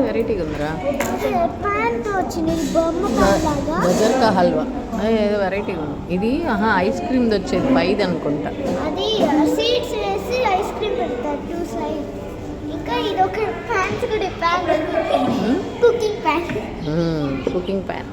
వెరైటీగా ఉందిరా? గజర్కా హల్వా. ఏదో వెరైటీగా ఉంది. ఇది ఆహా ఐస్ క్రీమ్ది వచ్చేది పైది అనుకుంటా. అది సీడ్స్ వేసి ఐస్ క్రీమ్ పెడతారు టూ సైడ్ ఇంకా ఇది ఒక ప్యాన్స్ కూడా pan cooking pan cooking pan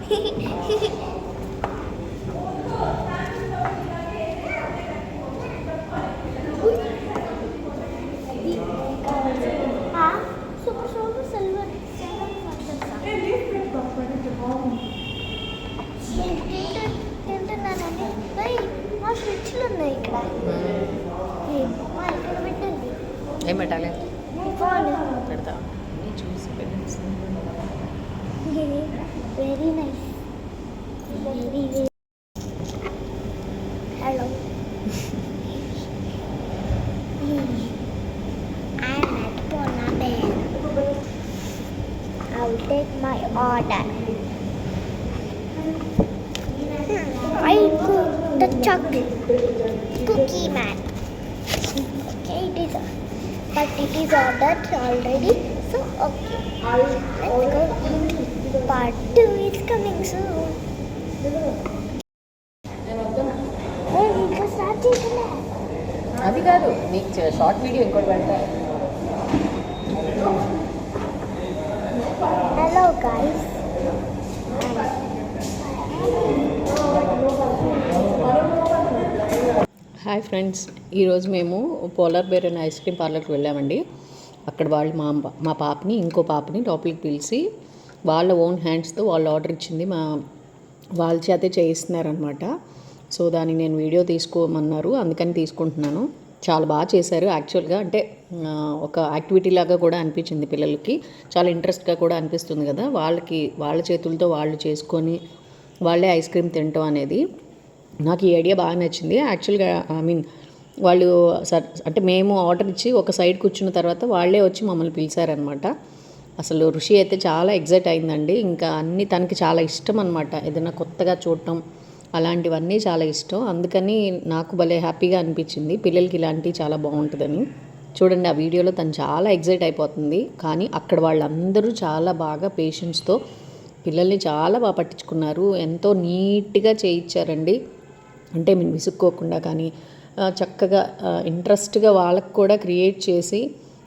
తింటున్నానండి. మా ఉన్నాయి ఇక్కడ. ఏ, మా ఇక్కడ పెట్టండి. ఏం పెట్టాలి? ఫోన్ పెడతా. చూసి. Very nice very very hello. I'll take my order. I cook the chocolate cookie man. Okay, it is, but it is ordered already. So okay, let's go. Part two is coming soon. అది కాదు నీకు short video ఇంకోటి పెడతా hello guys hi friends ఈరోజు మేము polar bear అనే ice cream పార్లర్కి వెళ్ళామండి. అక్కడ వాళ్ళు మా మా పాపని ఇంకో పాపని లోపలికి పిలిచి వాళ్ళ ఓన్ హ్యాండ్స్తో వాళ్ళు ఆర్డర్ ఇచ్చింది. మా వాళ్ళ చేతే చేయిస్తున్నారనమాట సో దాన్ని నేను వీడియో తీసుకోమన్నారు. అందుకని తీసుకుంటున్నాను. చాలా బాగా చేశారు. యాక్చువల్గా అంటే ఒక యాక్టివిటీ లాగా కూడా అనిపించింది పిల్లలకి. చాలా ఇంట్రెస్ట్గా కూడా అనిపిస్తుంది కదా. వాళ్ళకి వాళ్ళ చేతులతో వాళ్ళు చేసుకొని వాళ్ళే ఐస్ క్రీమ్ తినటం అనేది నాకు ఈ ఐడియా బాగా నచ్చింది. యాక్చువల్గా ఐ మీన్ వాళ్ళు సర్ అంటే మేము ఆర్డర్ ఇచ్చి ఒక సైడ్ కూర్చున్న తర్వాత వాళ్ళే వచ్చి మమ్మల్ని పిలిచారనమాట అసలు ఋషి అయితే చాలా ఎగ్జైట్ అయిందండి. ఇంకా అన్నీ తనకి చాలా ఇష్టం అనమాట ఏదైనా కొత్తగా చూడటం అలాంటివన్నీ చాలా ఇష్టం. అందుకని నాకు భలే హ్యాపీగా అనిపించింది. పిల్లలకి ఇలాంటివి చాలా బాగుంటుందని. చూడండి ఆ వీడియోలో తను చాలా ఎగ్జైట్ అయిపోతుంది. కానీ అక్కడ వాళ్ళందరూ చాలా బాగా పేషెన్స్తో పిల్లల్ని చాలా బాగా పట్టించుకున్నారు. ఎంతో నీట్గా చేయించారండి. అంటే మేము విసుక్కోకుండా కానీ చక్కగా ఇంట్రెస్ట్గా వాళ్ళకు కూడా క్రియేట్ చేసి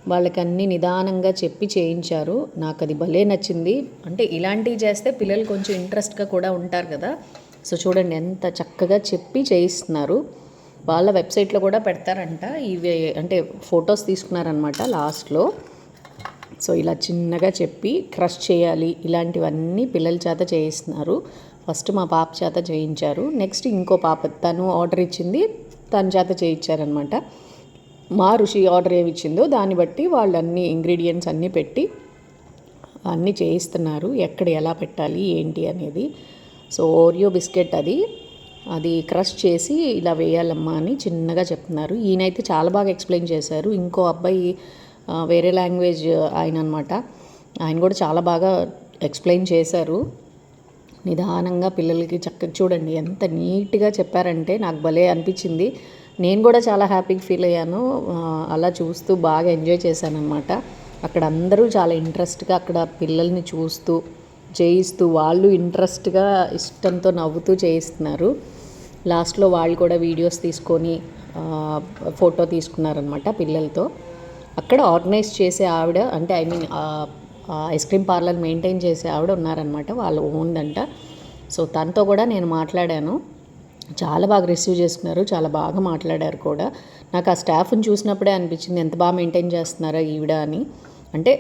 వాళ్ళకి అన్ని నిదానంగా చెప్పి చేయించారు. నాకు అది భలే నచ్చింది. అంటే ఇలాంటివి చేస్తే పిల్లలు కొంచెం ఇంట్రెస్ట్గా కూడా ఉంటారు కదా. సో చూడండి ఎంత చక్కగా చెప్పి చేయిస్తున్నారు. వాళ్ళ వెబ్సైట్లో కూడా పెడతారంట. ఇవి అంటే ఫొటోస్ తీసుకున్నారనమాట లాస్ట్లో. సో ఇలా చిన్నగా చెప్పి క్రష్ చేయాలి. ఇలాంటివన్నీ పిల్లల చేత చేయిస్తున్నారు. ఫస్ట్ మా పాప చేత చేయించారు. నెక్స్ట్ ఇంకో పాప తను ఆర్డర్ ఇచ్చింది తన చేత చేయించారనమాట మా ఋషి ఆర్డర్ ఏమి ఇచ్చిందో దాన్ని బట్టి వాళ్ళు అన్ని ఇంగ్రీడియంట్స్ అన్నీ పెట్టి అన్నీ చేయిస్తున్నారు. ఎక్కడ ఎలా పెట్టాలి ఏంటి అనేది. సో ఓరియో బిస్కెట్ అది. అది క్రష్ చేసి ఇలా వేయాలమ్మా అని చిన్నగా చెప్తున్నారు. ఈయనైతే చాలా బాగా ఎక్స్ప్లెయిన్ చేశారు. ఇంకో అబ్బాయి వేరే లాంగ్వేజ్ ఆయన అనమాట ఆయన కూడా చాలా బాగా ఎక్స్ప్లెయిన్ చేశారు. నిదానంగా పిల్లలకి చక్కగా చూడండి ఎంత నీట్గా చెప్పారంటే నాకు భలే అనిపించింది. నేను కూడా చాలా హ్యాపీగా ఫీల్ అయ్యాను. అలా చూస్తూ బాగా ఎంజాయ్ చేశాను అనమాట అక్కడ అందరూ చాలా ఇంట్రెస్ట్గా అక్కడ పిల్లల్ని చూస్తూ చేయిస్తూ వాళ్ళు ఇంట్రెస్ట్గా ఇష్టంతో నవ్వుతూ చేయిస్తున్నారు. లాస్ట్లో వాళ్ళు కూడా వీడియోస్ తీసుకొని ఫోటో తీసుకున్నారనమాట పిల్లలతో. అక్కడ ఆర్గనైజ్ చేసే ఆవిడ అంటే I mean ice cream parlour maintain చేసే ఆవిడ ఉన్నారనమాట వాళ్ళు ఓన్దంట. సో తనతో కూడా నేను మాట్లాడాను. చాలా బాగా రిసీవ్ చేసుకున్నారు చాలా బాగా మాట్లాడారు కూడా. నాకు ఆ స్టాఫ్ని చూసినప్పుడే అనిపించింది ఎంత బాగా మెయింటైన్ చేస్తున్నారో ఈవిడ అని. అంటే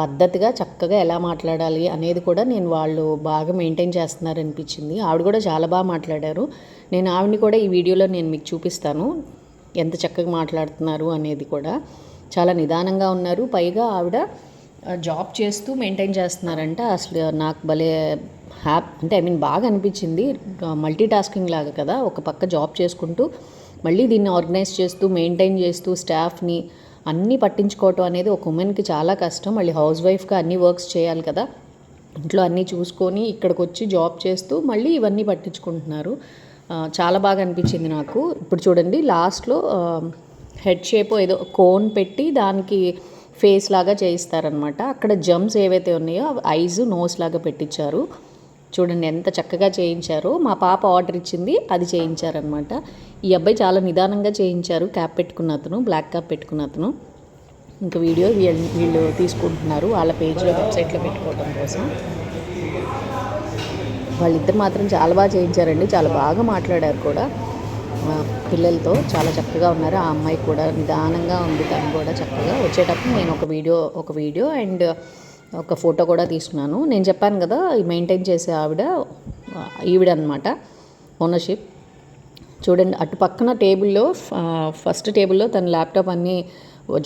పద్ధతిగా చక్కగా ఎలా మాట్లాడాలి అనేది కూడా నేను వాళ్ళు బాగా మెయింటైన్ చేస్తున్నారు అనిపించింది. ఆవిడ కూడా చాలా బాగా మాట్లాడారు. నేను ఆవిడని కూడా ఈ వీడియోలో నేను మీకు చూపిస్తాను ఎంత చక్కగా మాట్లాడుతున్నారు అనేది కూడా. చాలా నిదానంగా ఉన్నారు. పైగా ఆవిడ జాబ్ చేస్తూ మెయింటైన్ చేస్తున్నారంట. అసలు నాకు భలే హ్యాప్ అంటే ఐ మీన్ బాగా అనిపించింది. మల్టీ టాస్కింగ్ లాగా కదా ఒక పక్క జాబ్ చేసుకుంటూ మళ్ళీ దీన్ని ఆర్గనైజ్ చేస్తూ మెయింటైన్ చేస్తూ స్టాఫ్ని అన్నీ పట్టించుకోవటం అనేది ఒక ఉమెన్కి చాలా కష్టం. మళ్ళీ హౌస్ వైఫ్గా అన్ని వర్క్స్ చేయాలి కదా. ఇంట్లో అన్నీ చూసుకొని ఇక్కడికి వచ్చి జాబ్ చేస్తూ మళ్ళీ ఇవన్నీ పట్టించుకుంటున్నారు. చాలా బాగా అనిపించింది నాకు. ఇప్పుడు చూడండి లాస్ట్లో హెడ్ షేప్ ఏదో కోన్ పెట్టి దానికి ఫేస్ లాగా చేయిస్తారనమాట అక్కడ జమ్స్ ఏవైతే ఉన్నాయో ఐజ్ నోస్ లాగా పెట్టించారు. చూడండి ఎంత చక్కగా చేయించారో. మా పాప ఆర్డర్ ఇచ్చింది అది చేయించారనమాట ఈ అబ్బాయి చాలా నిదానంగా చేయించారు. క్యాప్ పెట్టుకున్న అతను బ్లాక్ క్యాప్ పెట్టుకున్న అతను. ఇంకా వీడియో వీళ్ళు తీసుకుంటున్నారు. వాళ్ళ పేజ్లో వెబ్సైట్లో పెట్టుకోవడం కోసం. వాళ్ళిద్దరు మాత్రం చాలా బాగా చేయించారండి. చాలా బాగా మాట్లాడారు కూడా. పిల్లలతో చాలా చక్కగా ఉన్నారు. ఆ అమ్మాయి కూడా నిదానంగా ఉంది. తను కూడా చక్కగా వచ్చేటప్పుడు నేను ఒక వీడియో ఒక వీడియో అండ్ ఒక ఫోటో కూడా తీసుకున్నాను. నేను చెప్పాను కదా మెయింటైన్ చేసే ఆవిడ ఈవిడ అనమాట ఓనర్షిప్. చూడండి అటు పక్కన టేబుల్లో ఫస్ట్ టేబుల్లో తన ల్యాప్టాప్ అన్నీ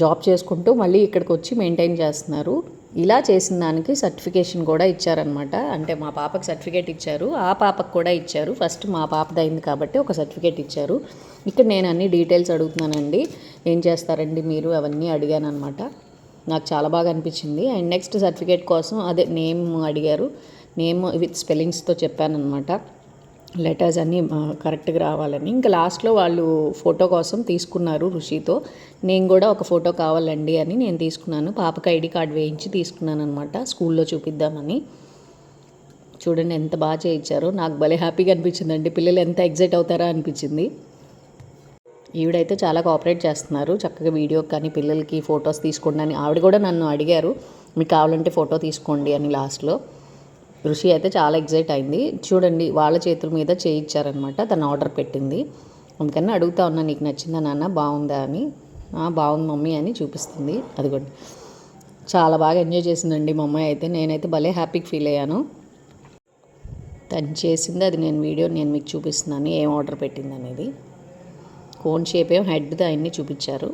జాబ్ చేసుకుంటూ మళ్ళీ ఇక్కడికి వచ్చి మెయింటైన్ చేస్తున్నారు. ఇలా చేసిన దానికి సర్టిఫికేషన్ కూడా ఇచ్చారనమాట అంటే మా పాపకి సర్టిఫికేట్ ఇచ్చారు. ఆ పాపకు కూడా ఇచ్చారు. ఫస్ట్ మా పాపది అయింది కాబట్టి ఒక సర్టిఫికేట్ ఇచ్చారు. ఇక్కడ నేను అన్ని డీటెయిల్స్ అడుగుతున్నానండి. ఏం చేస్తారండి మీరు? అవన్నీ అడిగాను అనమాట నాకు చాలా బాగా అనిపించింది. అండ్ నెక్స్ట్ సర్టిఫికేట్ కోసం అదే నేమ్ అడిగారు. నేమ్ విత్ స్పెల్లింగ్స్తో చెప్పానమాట లెటర్స్ అన్నీ కరెక్ట్గా రావాలని. ఇంకా లాస్ట్లో వాళ్ళు ఫోటో కోసం తీసుకున్నారు ఋషితో. నేను కూడా ఒక ఫోటో కావాలండి అని నేను తీసుకున్నాను. పాపకి ఐడి కార్డ్ వేయించి తీసుకున్నాను అనమాట స్కూల్లో చూపిద్దామని. చూడండి ఎంత బాగా చేయించారో. నాకు భలే హ్యాపీగా అనిపించిందండి. పిల్లలు ఎంత ఎగ్జైట్ అవుతారా అనిపించింది. ఈవిడైతే చాలా కోఆపరేట్ చేస్తున్నారు. చక్కగా వీడియో కానీ పిల్లలకి ఫొటోస్ తీసుకోండి అని. ఆవిడ కూడా నన్ను అడిగారు మీకు కావాలంటే ఫోటో తీసుకోండి అని లాస్ట్లో. ఋషి అయితే చాలా ఎగ్జైట్ అయింది. చూడండి వాళ్ళ చేతుల మీద చేయించారనమాట తను ఆర్డర్ పెట్టింది. అందుకని అడుగుతా ఉన్నా నీకు నచ్చిందా నాన్న? బాగుందా? అని. బాగుంది మమ్మీ అని చూపిస్తుంది. అదిగోండి. చాలా బాగా ఎంజాయ్ చేసిందండి మా అమ్మాయి అయితే. నేనైతే భలే హ్యాపీగా ఫీల్ అయ్యాను. తను చేసింది అది నేను వీడియో నేను మీకు చూపిస్తున్నాను. ఏం ఆర్డర్ పెట్టింది అనేది కోన్ షేప్ ఏం హెడ్ అన్నీ చూపించారు.